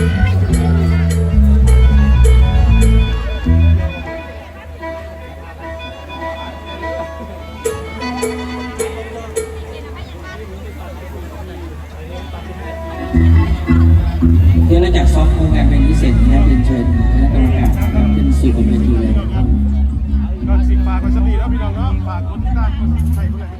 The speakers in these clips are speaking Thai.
เดี๋ยวเจากซอฟต์โปรแกรมเป็สิเศษนะครับเป็นเคณะกรรมกาศเป็นสีขแล้วพี่น้องเนาะฝากกดติดตามกดไลค์กดแ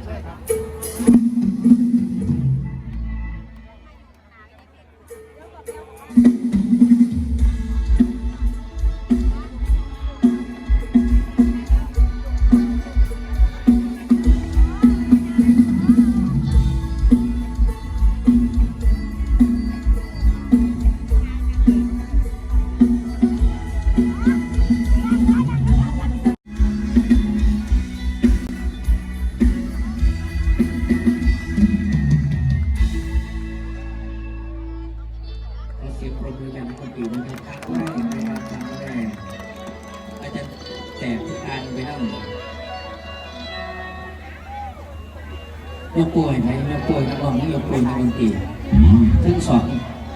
แจกทุกอันไปนั่งยกป่วยไหมยกป่วยนักร้องยกป่วยนักดนตรีทั้งสอง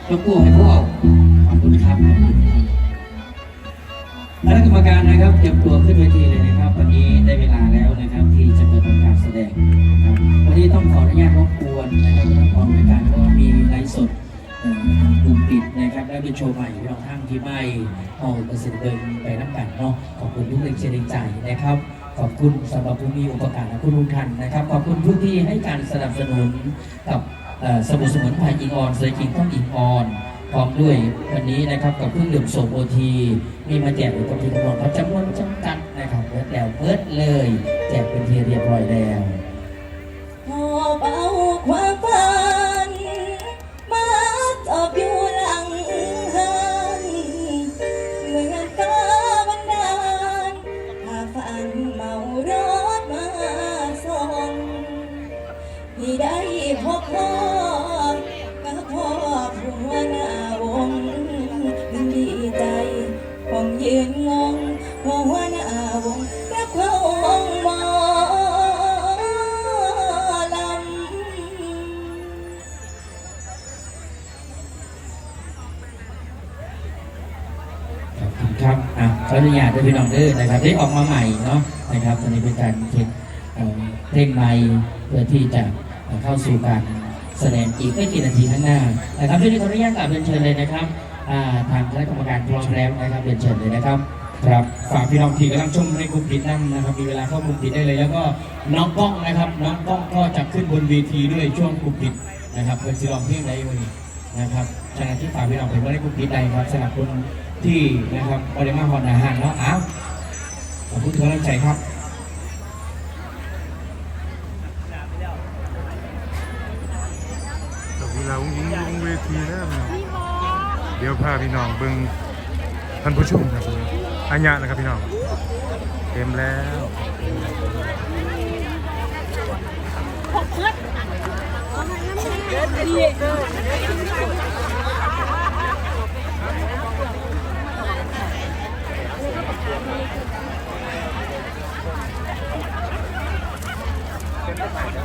ยกป่วยให้พวกขอบคุณครับขอบคุณครับคณะกรรมการนะครับเตรียมตัวขึ้นเวทีเลยนะครับวันนี้ โชว์ใหม่พี่น้องทางที่ไม่เอาเปอร์เซ็นต์เดินไปน้ำกันเนาะขอบคุณทุกแรงเชียร์ใจนะครับขอบคุณสำหรับผู้มีอุปการะคุณทุกท่านนะครับ ขอบคุณผู้ที่ให้การสนับสนุนกับสมุนสมุนไพรอิงออนเซอร์กิงต้องอิงออนพร้อมด้วยวันนี้นะครับกับเครื่องดื่มโซโอทีมีมาแจกอยู่กับพี่น้องครับจำนวนจำกัดนะครับเบิดแล้วเบิดเลย แจกเป็นทีเรียบร้อยแล้ว ที่ได้พบพ่อกับพ่อผัวหน้าวงดีใจผมยืนงงหัวหน้าวงรับเข้าวงหมอลำขอบคุณครับอะขออนุญาตด้วยพี่น้องเด้อนะครับได้ออกมาใหม่เนาะนะครับตอนนี้เป็นการเทคเอ่อเพลงใหม่เพื่อที่จะ เอ่อเข้าสู่การแสดงอีกไม่กี่นาทีข้างหน้านะครับที่นี้ขออนุญาตกราบเรียนเชิญเลยนะครับอ่าทางคณะกรรมการพร้อมแล้วนะครับเรียนเชิญเลยนะครับครับฝากพี่น้องที่กำลังชมในกลุ่มปิดนั่งนะครับ มีเวลาเข้ากลุ่มปิดได้เลย แล้วก็น้องกล้องนะครับ น้องกล้องก็จะขึ้นบนเวทีด้วยช่วงกลุ่มปิดนะครับเพื่อสิลองเพลงใดวันนี้นะครับฉะนั้นที่ฝากพี่น้องไปว่าในกลุ่มปิดใดครับสำหรับคนที่นะครับปริมาณหอนอาหารเนาะอ้าวขอบคุณทุกกำลังใจครับ ทีแล้วน้องเดี๋ยวพาพี่น้องเบิ่งท่านผู้ชมครับอัญญะนะครับพี่น้อง เต็มแล้ว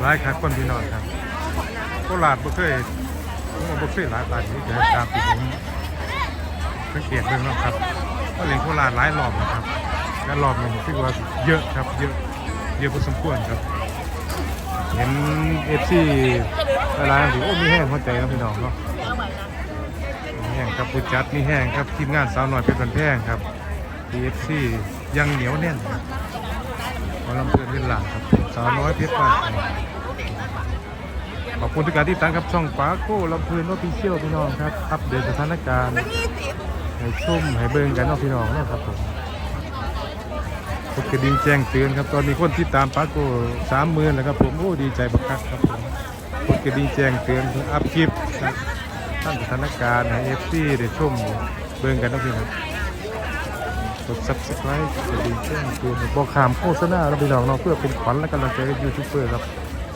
หลายครับคนพี่น้องครับโคราชบ่เคย ผมว่าบ่หลายปานนี้แต่ตามที่ผมสังเกตเบิ่งนะครับก็เล่นโคราชหลายรอบนะครับและรอบนี้ผมคิดว่าเยอะครับ เยอะเยอะพอสมควรครับ เห็น FC หลายๆอันที่โอ้มีแห้งหัวใจครับพี่น้องเนาะมีแห้งครับผู้จัดมีแห้งครับทีมงานสาวน้อยเป็นบันแพงครับ FC ยังเหนียวแน่นครับหมอลำเพื่อนเล่นหลังครับสาวน้อยเพชรบ้าน ขอบคุณทุกการที่ตั้งครับช่องปาโก้ลำเพลินโนพิเชียลพี่น้องครับอัปเดตสถานการณ์ให้ชมให้เบิ่งกันเนาะพี่น้องเนาะครับผมกดกระดิ่งแจ้งเตือนครับตอนนี้คนที่ตามปาโก้สามหมื่นแล้วครับผมโอ้ดีใจบักคักครับผมกดกระดิ่งแจ้งเตือนอัพคลิปครับตั้งสถานการณ์ให้เอฟซีได้ชมเบิ่งกันเนาะพี่น้องกด subscribe กดกระดิ่งแจ้งเตือนบอกขามโฆษณาเราพี่น้องเนาะเพื่อเป็นขวัญและกำลังใจให้ยูทูบเบอร์ครับ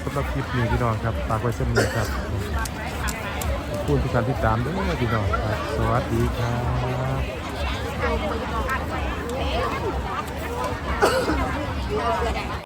สำหรับคลิปนี้พี่น้องครับฝากไว้เช่นนี้ครับขอบคุณทุกการติดตามด้วยพี่น้องครับ สวัสดีครับ